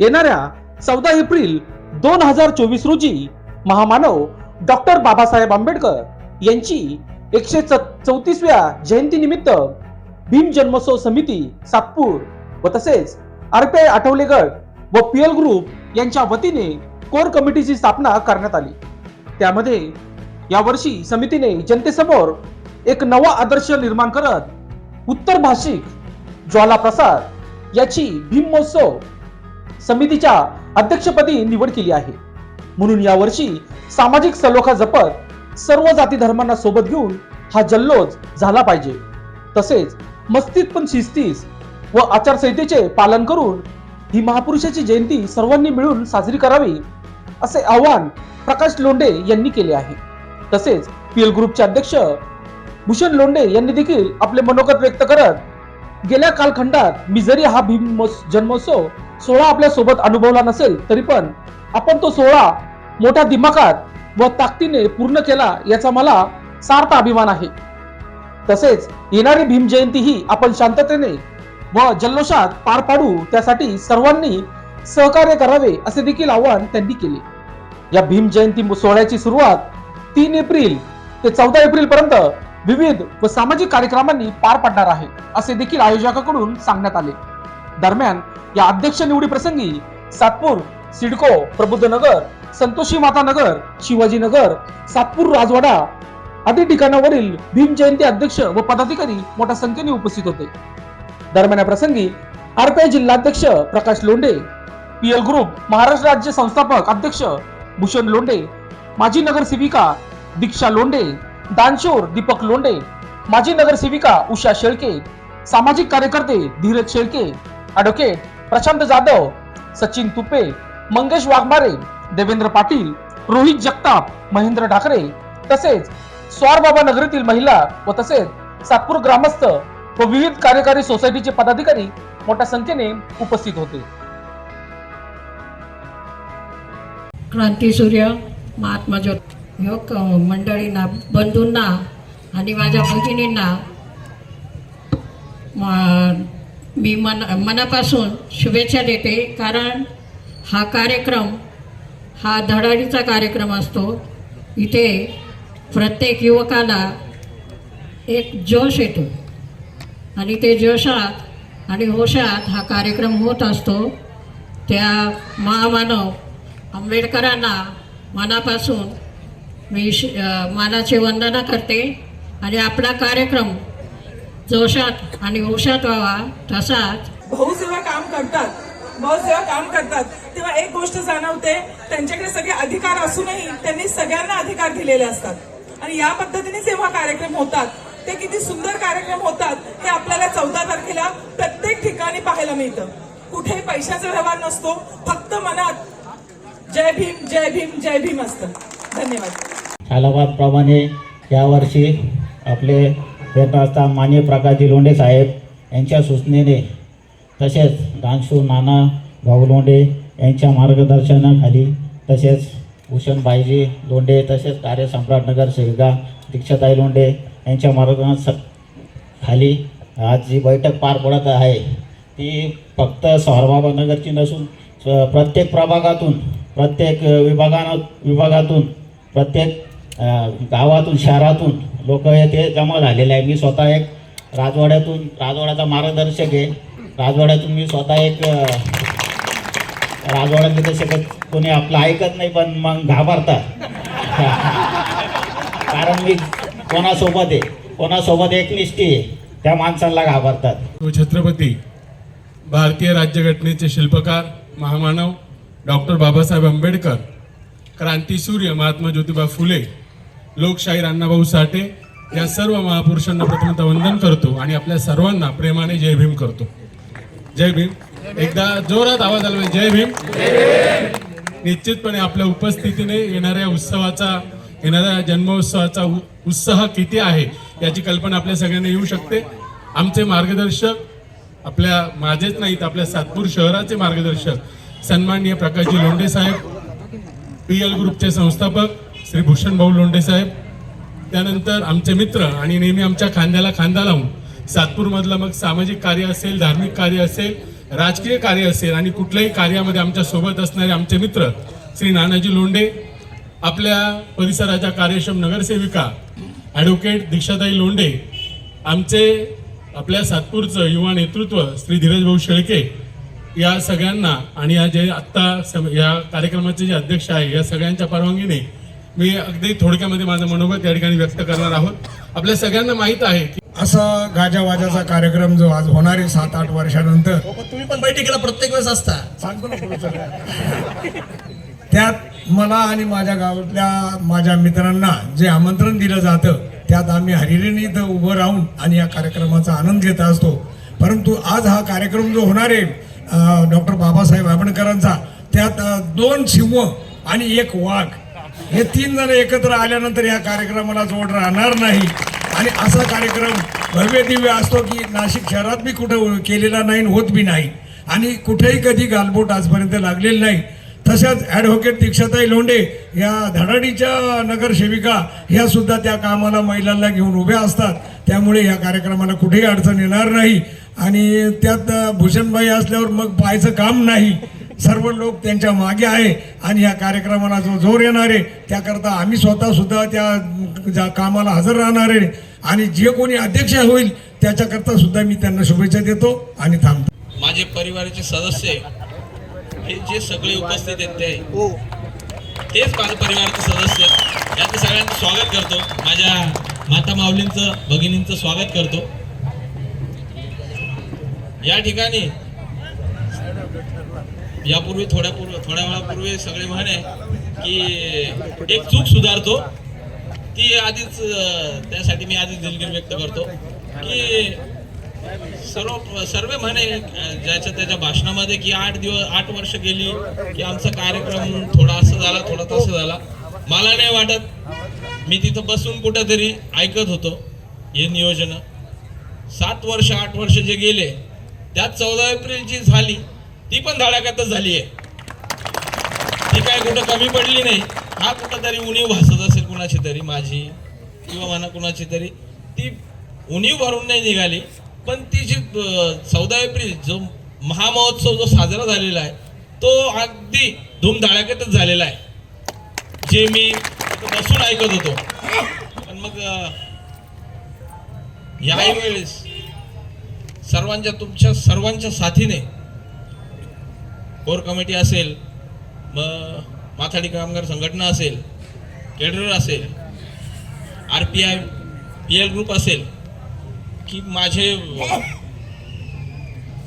येणाऱ्या चौदा एप्रिल दोन हजार चोवीस रोजी महामानव डॉक्टर बाबासाहेब आंबेडकर यांची एकशे चौतीसव्या जयंतीनिमित्त भीम जन्मोत्सव समिती सातपूर व तसेच आरपीआय आठवले गट व पीएल ग्रुप यांच्या वतीने कोर कमिटीची स्थापना करण्यात आली. त्यामध्ये यावर्षी समितीने जनतेसमोर एक नवा आदर्श निर्माण करत उत्तर भाषिक ज्वाला प्रसाद याची भीम महोत्सव समितीच्या अध्यक्षपदी निवड केली आहे. म्हणून यावर्षी सामाजिक सलोखा जपत सर्व जाती धर्मांना सोबत घेऊन हा जल्लोष झाला पाहिजे. तसेच मस्तीत पण शिस्तीस व आचारसंहितेचे पालन करून ही महापुरुषाची जयंती सर्वांनी मिळून साजरी करावी असे आवाहन प्रकाश लोंढे यांनी केले आहे. तसेच पीएल ग्रुपचे अध्यक्ष भूषण लोंढे यांनी देखील आपले मनोगत व्यक्त करत गेल्या कालखंडात मी जरी हा भीम जन्मोत्सव सोहळा आपल्यासोबत अनुभवला नसेल तरी पण आपण तो सोहळा मोठ्या दिमाखात व ताकदीने पूर्ण केला याचा मला सार्थ अभिमान आहे. तसेच येणारी भीम जयंती ही आपण शांततेने व जल्लोषात पार पाडू त्यासाठी सर्वांनी सहकार्य करावे असे देखील आवाहन त्यांनी केले. या भीम जयंती सोहळ्याची सुरुवात तीन एप्रिल ते चौदा एप्रिल पर्यंत विविध व सामाजिक कार्यक्रमांनी पार पाडणार आहे असे देखील आयोजकाकडून सांगण्यात आले. दरम्यान या अध्यक्ष निवडी प्रसंगी सातपूर सिडको प्रबुद्धनगर संतोषी माता नगर शिवाजी नगर सातपूर राजवाडा आदी ठिकाणावरील भीम जयंती अध्यक्ष व पदाधिकारी मोठ्या संख्येने उपस्थित होते. दरम्यान या प्रसंगी आरपीआय जिल्हाध्यक्ष प्रकाश लोंढे पीएल ग्रुप महाराष्ट्र राज्य संस्थापक अध्यक्ष भूषण लोंढे माजी नगरसेविका दीक्षा लोंढे दानशूर दीपक लोंडे माजी नगरसेविका उषा शेळके सामाजिक कार्यकर्ते धीरज शेळके ॲडव्होकेट प्रशांत जाधव सचिन तुपे मंगेश वाघमारे देवेंद्र पाटील रोहित जगताप महेंद्र ठाकरे तसेच स्वारबाबा नगरीतील महिला व तसेच सातपूर ग्रामस्थ व विविध कार्यकारी सोसायटीचे पदाधिकारी मोठ्या संख्येने उपस्थित होते. क्रांतीसूर्य महात्मा ज्योत योग मंडळींना बंधूंना आणि माझ्या भगिनींना मी मन मनापासून शुभेच्छा देते कारण हा कार्यक्रम हा धडाडीचा कार्यक्रम असतो. इथे प्रत्येक युवकाला एक जोश येतो. आणि ते जोशात आणि होशात हा कार्यक्रम होत असतो. त्या महामानव आंबेडकरांना मनापासून मी मानाचे वंदना करते. आणि आपला कार्यक्रम जोशात आणि होशात व्हावा. तसाच भाऊ जेव्हा काम करतात. भाऊ जेव्हा काम करतात. तेव्हा एक गोष्ट जाणवते त्यांच्याकडे सगळे अधिकार असूनही त्यांनी सगळ्यांना अधिकार दिलेले असतात. आणि या पद्धतीने जेव्हा कार्यक्रम होतात ते किती सुंदर कार्यक्रम होतात हे आपल्याला चौदा तारखेला प्रत्येक ठिकाणी पाहायला मिळतं. कुठेही पैशाचा व्यवहार नसतो फक्त मनात जय भीम जय भीम जय भीम असतं. धन्यवाद. कालावादप्रमाणे यावर्षी आपले फेररास्ता मान्य प्रकाशजी लोंढे साहेब यांच्या सूचनेने तसेच दानशू नाना भाऊ लोंढे यांच्या मार्गदर्शनाखाली तसेच भूषणभाईजी लोंढे तसेच कार्यसम्राटनगर नगर दीक्षाताई लोंढे यांच्या मार्गदर्शन खाली आज जी बैठक पार पडत आहे ती फक्त स्वारबाबा नगरची नसून प्रत्येक प्रभागातून प्रत्येक विभागानं विभागातून प्रत्येक गावातून शहरातून लोक येथे जमा झालेले आहे. मी स्वतः एक राजवाड्यातून राजवाड्याचा मार्गदर्शक आहे. राजवाड्यातून मी स्वतः एक अ, राजवाड्यात तसे कोणी आपलं ऐकत नाही पण मग घाबरतात. कारण मी कोणासोबत आहे? कोणासोबत एकनिष्ठी आहे? त्या माणसांना घाबरतात. तो छत्रपती भारतीय राज्यघटनेचे शिल्पकार महामानव डॉक्टर बाबासाहेब आंबेडकर क्रांतीसूर्य महात्मा ज्योतिबा फुले लोकशाहीर अण्णाभाऊ साठे या सर्व महापुरुषांना प्रथमतः वंदन करतो आणि आपल्या सर्वांना प्रेमाने जय भीम करतो. जय भीम. एकदा जोरात आवाज आला जय भीम. निश्चितपणे आपल्या उपस्थितीने येणाऱ्या उत्सवाचा येणाऱ्या जन्मोत्सवाचा उ- उत्साह किती आहे याची कल्पना आपल्या सगळ्यांना येऊ शकते. आमचे मार्गदर्शक आपल्या माझेच नाहीत आपल्या सातपूर शहराचे मार्गदर्शक सन्माननीय प्रकाशजी लोंढे साहेब पी एल ग्रुपचे संस्थापक श्री भूषण भाऊ लोंढे साहेब त्यानंतर आमचे मित्र आणि नेहमी आमच्या खांद्याला खांदा लावून सातपूरमधलं मग सामाजिक कार्य असेल धार्मिक कार्य असेल राजकीय कार्य असेल आणि कुठल्याही कार्यामध्ये आमच्यासोबत असणारे आमचे मित्र श्री नानाजी लोंढे आपल्या परिसराच्या कार्यक्षम नगरसेविका ॲडव्होकेट दीक्षाताई लोंढे आमचे आपल्या सातपूरचं युवा नेतृत्व श्री धीरजभाऊ शेळके या सगळ्यांना आणि या जे आत्ता या कार्यक्रमाचे जे अध्यक्ष आहे या सगळ्यांच्या परवानगीने मी अगदी थोडक्यामध्ये माझं मनोगत या ठिकाणी व्यक्त करणार आहोत. आपल्या सगळ्यांना माहीत आहे की असा गाजावाजाचा कार्यक्रम जो आज होणार आहे सात आठ वर्षानंतर. तुम्ही पण बैठकीला प्रत्येक वेळेस असता. सांगतो. त्यात मला आणि माझ्या गावातल्या माझ्या मित्रांना जे आमंत्रण दिलं जातं त्यात आम्ही हरिरीने इथं उभं राहून आणि या कार्यक्रमाचा आनंद घेत असतो. परंतु आज हा कार्यक्रम जो होणार आहे डॉक्टर बाबासाहेब आंबेडकरांचा त्यात दोन सिंह आणि एक वाघ. हे तीन जण एकत्र आल्यानंतर या कार्यक्रमाला जोड राहणार नाही. आणि असा कार्यक्रम भव्य दिव्य असतो की नाशिक शहरात मी कुठं केलेला नाही होत बी नाही. आणि कुठेही कधी गालबोट आजपर्यंत लागलेलं नाही. तशाच ॲडव्होकेट दीक्षाताई लोंढे या धडाडीच्या नगरसेविका ह्या सुद्धा त्या कामाला महिलांना घेऊन उभ्या असतात. त्यामुळे या कार्यक्रमाला कुठेही अडचण येणार नाही. आणि त्यात भूषणबाई असल्यावर मग पाहायचं काम नाही. सर्व लोक त्यांच्या मागे आहे आणि या कार्यक्रमाला जो जोर येणार आहे त्याकरता आम्ही स्वतः सुद्धा त्या कामाला हजर राहणार आहे आणि जे कोणी अध्यक्ष होईल त्याच्याकरता सुद्धा मी त्यांना शुभेच्छा देतो आणि थांबतो. माझे परिवाराचे सदस्य हे जे सगळे उपस्थित आहेत ते. तेच माझं परिवाराचे सदस्य आहेत. यांचं सगळ्यांचं स्वागत करतो. माझ्या माता माऊलींचं भगिनींचं स्वागत करतो. या ठिकाणी यापूर्वी थोड्या पूर्व थोड्या वेळापूर्वी सगळे म्हणे की एक चूक सुधारतो. ती आधीच त्यासाठी मी आधीच दिलगिरी व्यक्त करतो. की सर्व सर्व म्हणे ज्याच्या त्याच्या भाषणामध्ये की आठ दिवस आठ वर्ष गेली की आमचा कार्यक्रम थोडा असं झाला थोडा तसं झाला. मला नाही वाटत. मी तिथं बसून कुठंतरी ऐकत होतो हे नियोजन. सात वर्ष आठ वर्ष जे गेले त्यात चौदा एप्रिलची झाली. ती पण धडाक्यातच झाली आहे ती काय कुठं कमी पडली नाही. हा कुठं तरी उणीव भासत असेल कुणाची तरी माझी किंवा म्हणा कुणाची तरी. ती उणीव भरून नाही निघाली. पण ती जी चौदा एप्रिल जो महामहोत्सव जो साजरा झालेला आहे तो अगदी धूमधडाक्यातच झालेला आहे. जे मी बसून ऐकत होतो. पण मग याही वेळेस सर्वांच्या तुमच्या सर्वांच्या साथीने कोर कमिटी असेल मग माथाडी कामगार संघटना असेल केडर असेल R P I P L group असेल की माझे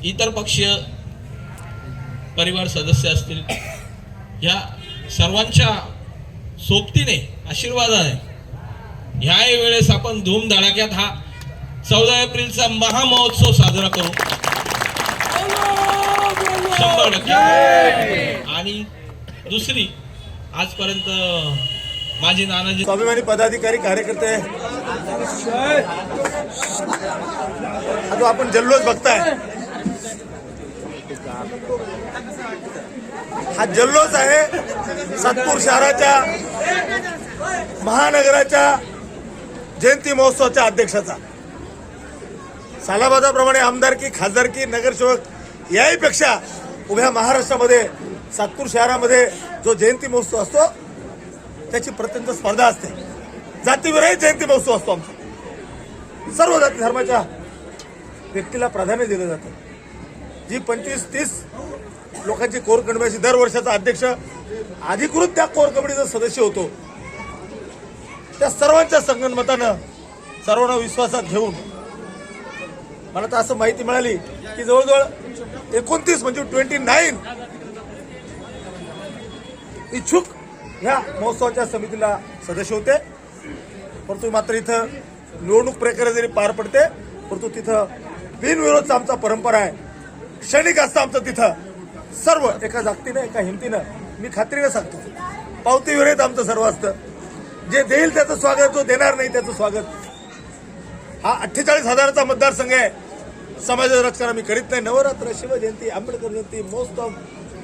इतर पक्षीय परिवार सदस्य असतील या सर्वांच्या सोबतीने आशीर्वादाने ह्याही वेळेस आपण धूमधडाक्यात हा चौदा एप्रिलचा महामहोत्सव साजरा करू. शंभर टक्के. आणि दुसरी आजपर्यंत माझे नानाजी स्वाभिमानी पदाधिकारी कार्यकर्ते. हा आपण जल्लोष बघताय. हा जल्लोष आहे सातपूर शहराच्या महानगराच्या जयंती महोत्सवाच्या अध्यक्षाचा. सालाबादाप्रमाणे आमदारकी खासदारकी नगरसेवक याहीपेक्षा उभ्या महाराष्ट्रामध्ये सातपूर शहरामध्ये जो जयंती महोत्सव असतो त्याची प्रत्यंत स्पर्धा असते. जातीविरहित जयंती महोत्सव असतो आमचा. सर्व जाती धर्माच्या व्यक्तीला प्राधान्य दिलं जातं. जी पंचवीस तीस लोकांची कोर कमिटी दर वर्षाचा अध्यक्ष अधिकृत त्या कोर कमिटीचा सदस्य होतो. त्या सर्वांच्या संगणमतानं सर्वांना विश्वासात घेऊन मला तर असं माहिती मिळाली की जवळजवळ एकोणतीस म्हणजे ट्वेंटी नाईन इच्छुक ह्या महोत्सवाच्या समितीला सदस्य होते. परंतु मात्र इथं निवडणूक प्रक्रिया जरी पार पडते परंतु तिथं बिनविरोधचा आमचा परंपरा आहे. क्षणिक असतं आमचं तिथं. सर्व एका जागतीनं एका हिमतीनं मी खात्रीनं सांगतो. पावतीविरहित आमचं सर्व असतं. जे देईल त्याचं स्वागत जो देणार नाही त्याचं स्वागत. हा अठ्ठेचाळीस हजाराचा मतदारसंघ आहे. समाजाचं रक्षण आम्ही करीत नाही. नवरात्र शिवजयंती आंबेडकर जयंती महोत्सव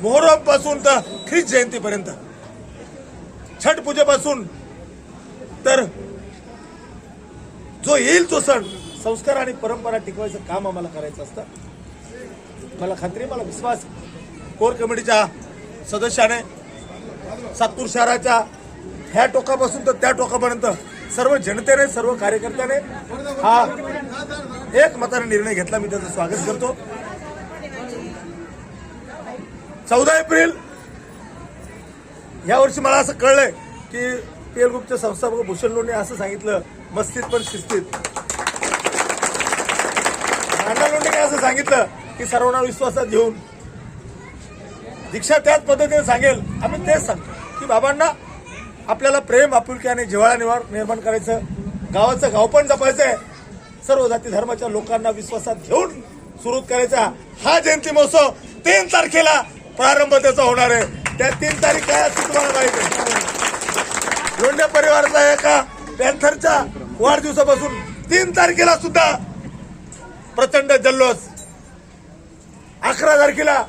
मोहरमपासून तर ख्रिस जयंतीपर्यंत. छठ पूजेपासून तर जो येईल तो सण संस्कार आणि परंपरा टिकवायचं काम आम्हाला करायचं असतं. मला खात्री मला विश्वास कोर कमिटीच्या सदस्याने सातपूर शहराच्या ह्या टोकापासून तर त्या टोकापर्यंत सर्व जनतेने सर्व कार्यकर्त्याने हा एक मताने निर्णय घेतला. मी त्याचं स्वागत करतो. चौदा एप्रिल. यावर्षी मला असं कळलंय की पीएल ग्रुपचे संस्थापक भूषण लोणे असं सांगितलं मस्तीत पण शिस्तीत. अण्णा लोंढे काय असं सांगितलं की सर्वांना विश्वासात घेऊन. दीक्षा त्याच पद्धतीने सांगेल. आम्ही तेच सांगतो की बाबांना आपल्याला प्रेम आपुलकी आणि जिव्हाळा निवार निर्माण करायचं गावाचं गाव पण जपायचं आहे सर्व जाती धर्माच्या लोकांना विश्वासात घेऊन सुरू करायचा हा जयंती महोत्सव तीन तारखेला प्रारंभ त्याचा होणार आहे. त्या तीन तारीख काय असते तुम्हाला माहिती आहे? लोंढे परिवाराचा एका पॅन्थरच्या वाढदिवसापासून तीन तारखेला सुद्धा प्रचंड जल्लोष. अकरा तारखेला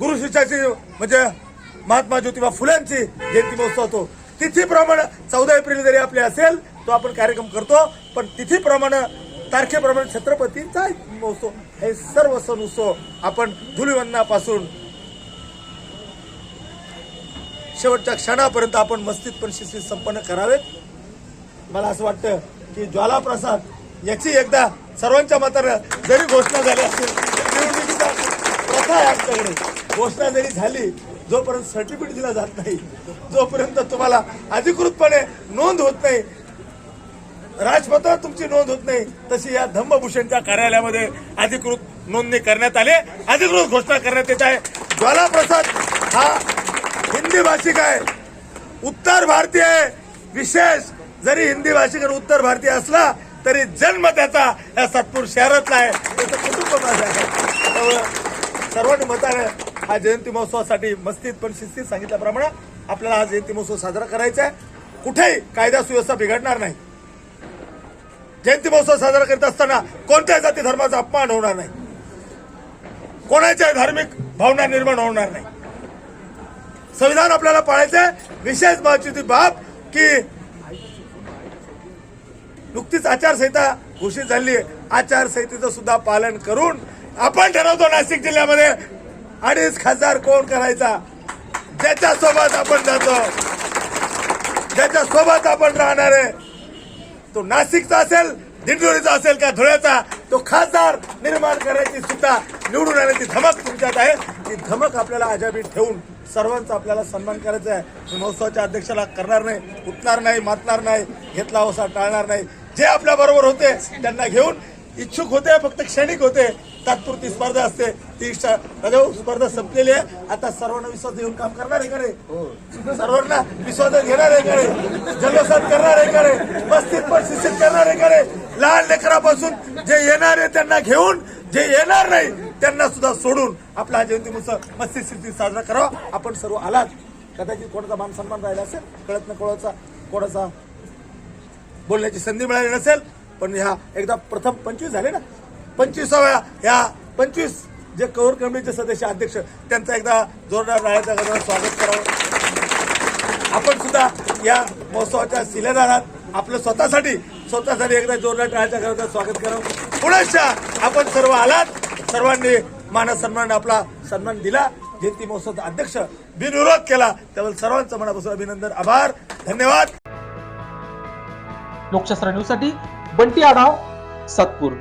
गुरुशिष्याची म्हणजे महात्मा ज्योतिबा फुल्यांची जयंती महोत्सव होतो. तिथीप्रमाणे चौदा एप्रिल जरी आपले असेल तो आपण कार्यक्रम करतो पण तिथीप्रमाणे तारखेप्रमाणे छत्रपतींचा महोत्सव हे सर्व सण उत्सव आपण धुलिवंदनापासून शेवटच्या क्षणापर्यंत आपण मस्तीत पण शिस्तीत संपन्न करावेत. मला असं वाटतं की ज्वाला प्रसाद याची एकदा सर्वांच्या मतानं जरी घोषणा झाली असेल निवडणुकीचा प्रथा आहे आमच्याकडे. घोषणा जरी झाली जोपर्यंत सर्टिफिकेट दिला जात नाही जोपर्यंत तुम्हाला अधिकृतपणे नोंद होत नाही राजपत्रात तुमची नोंद होत नाही. तशी या धम्मभूषणच्या कार्यालयामध्ये अधिकृत नोंदणी करण्यात आली अधिकृत घोषणा करण्यात येत आहे. ज्वाला प्रसाद हा हिंदी भाषिक आहे. उत्तर भारतीय आहे. विशेष जरी हिंदी भाषिक आणि उत्तर भारतीय असला तरी जन्म त्याचा या सातपूर शहरातला आहे. त्याचं कुटुंब माझं आहे. सर्वांनी मताने हा जयंती महोत्सवासाठी मस्तीत पण शिस्तीत सांगितल्याप्रमाणे आपल्याला हा जयंती महोत्सव साजरा करायचा आहे. कुठेही कायदा सुव्यवस्था बिघडणार नाही. जयंती महोत्सव साजरा करत असताना कोणत्याही जाती धर्माचा अपमान होणार नाही. कोणाच्याही धार्मिक भावना निर्माण होणार नाही. संविधान आपल्याला पाळायचं आहे विशेष महत्वाची बाब की नुकतीच आचारसंहिता घोषित झाली. आचारसंहितेचं सुद्धा पालन करून आपण ठरवतो नाशिक जिल्ह्यामध्ये अडीच खासदार कोण करायचा? ज्याच्या सोबत आपण जातो. ज्याच्या सोबत आपण राहणार आहे. तो नाशिकचा असेल दिंडोरीचा असेल का धुळ्याचा तो खासदार निर्माण करायची सुद्धा निवडून आणण्याची धमक तुमच्यात आहे. ती धमक आपल्याला अजाबी ठेवून सर्वांचा आपल्याला सन्मान करायचा आहे. महोत्सवाच्या अध्यक्षाला करणार नाही उठणार नाही मातणार नाही घेतला वसा टाळणार नाही. जे आपल्या बरोबर होते त्यांना घेऊन इच्छुक होते फक्त क्षणिक होते तात्पुरती स्पर्धा असते. ती स्पर्धा संपलेली आहे. आता सर्वांना विश्वास घेऊन काम करणार आहे का रे? सर्वांना विश्वासात घेणार आहे का रे? जल्लोषात करणार आहे का रे? मस्तीत पण शिस्तीत करणार आहे का रे? लहान लेकरापासून जे येणार आहे त्यांना घेऊन जे येणार नाही त्यांना सुद्धा सोडून आपला हा जयंती उत्सव मस्तीत शिस्तीत साजरा करावा. आपण सर्व आलात. कदाचित कोणाचा मान सन्मान राहिला असेल कळत न कोणाचा कोणाचा बोलण्याची संधी मिळाली नसेल पण ह्या एकदा प्रथम पंचवीस झाले ना? पंचवीसाव्या ह्या पंचवीस जे कौर कमिटीचे सदस्य अध्यक्ष त्यांचा एकदा जोरदार राहायचा गजरात स्वागत करावं. आपण सुद्धा या महोत्सवाच्या शिलेदारात आपलं स्वतःसाठी स्वतःसाठी एकदा जोरदार टाळ्याच्या गजरात स्वागत करावं. पुण्याच्या आपण सर्व आलात. सर्वांनी मान सन्मान आपला सन्मान दिला. जयंती महोत्सवाचा अध्यक्ष बिनविरोध केला त्याबद्दल सर्वांचं मनापासून अभिनंदन आभार धन्यवाद. लोकशास्त्र न्यूजसाठी बंटी आढाव सातपूर.